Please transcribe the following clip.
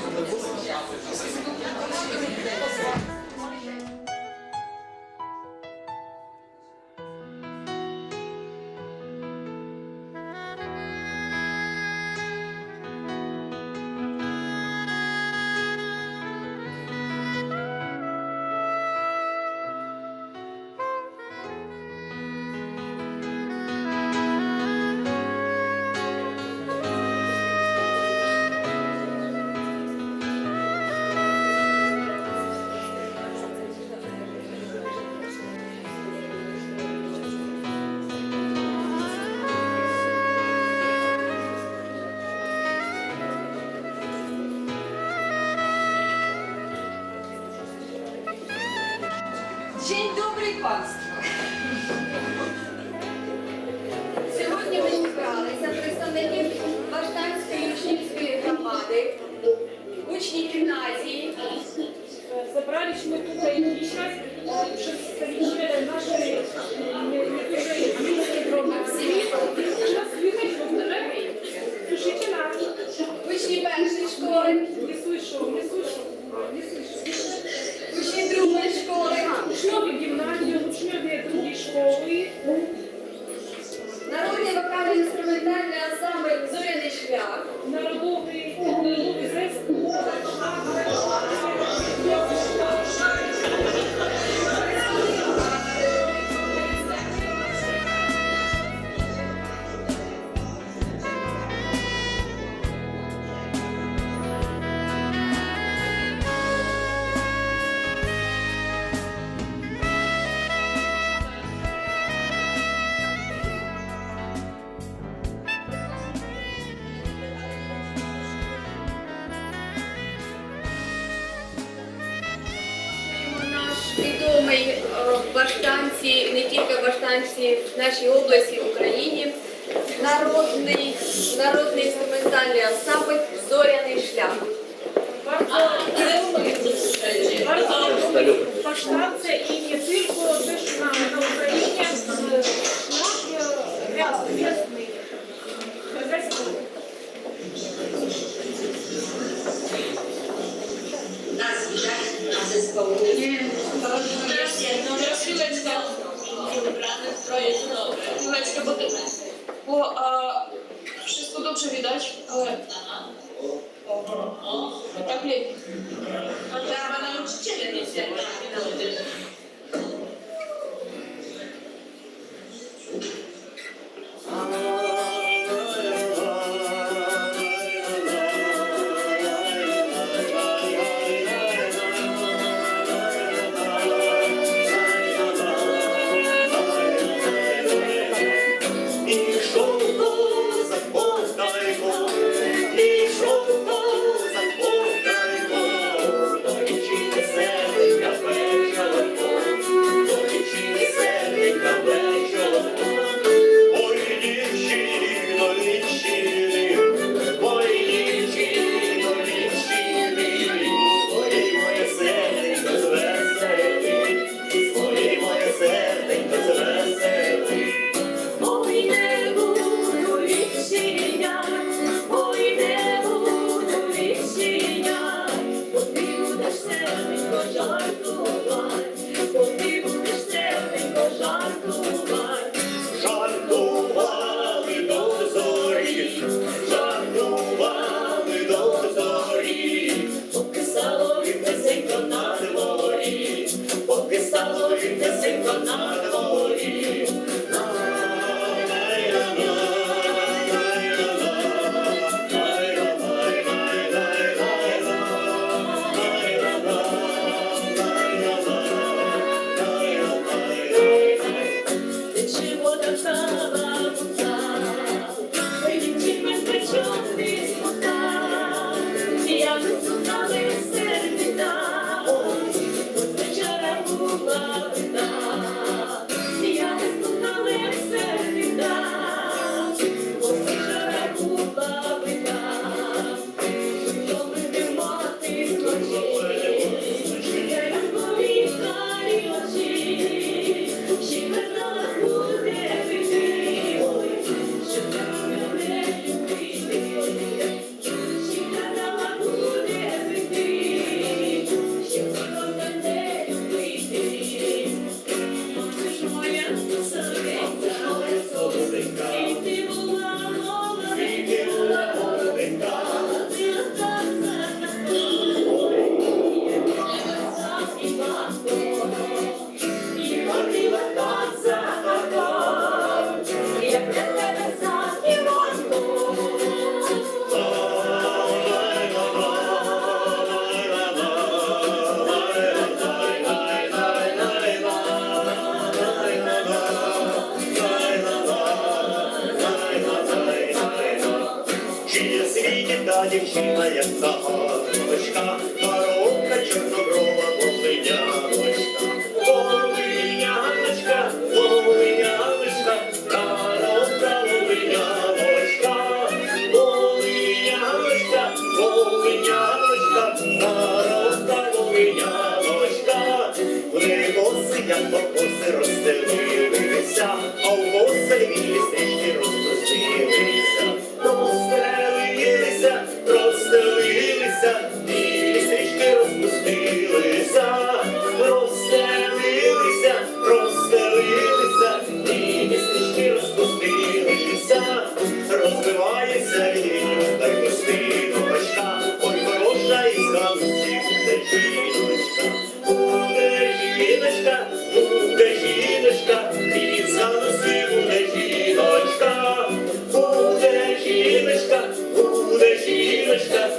Thank you. День добрий панство. Сьогодні ми зібралися представники Баштанської учнівської громади, учні гімназії. Забралися тут і зараз, щоб встречали нашої Учні першої школи. Не слышу, не слышу, не слышу. баштанці, не тільки баштанці в нашій області, в Україні, народний народний інструментальний ансамбль Зоряний шлях. Баштанці і не тільки теж на Україні. Е, нас жаль, нас исполнили. Teraz chwileczkę. Wybrane stroje są dobre. Chwileczkę, bo wszystko dobrze widać, ale... Aha. O, tak lepiej. A teraz nauczyciele nie się nauczyciele. Дівчина, як саганочка, коробка чорноброва волиняночка. Волиняночка, волиняночка, коробка волиняночка. Волиняночка, волиняночка, коробка волиняночка. В неї боси, як покоси розстелили. Krishna,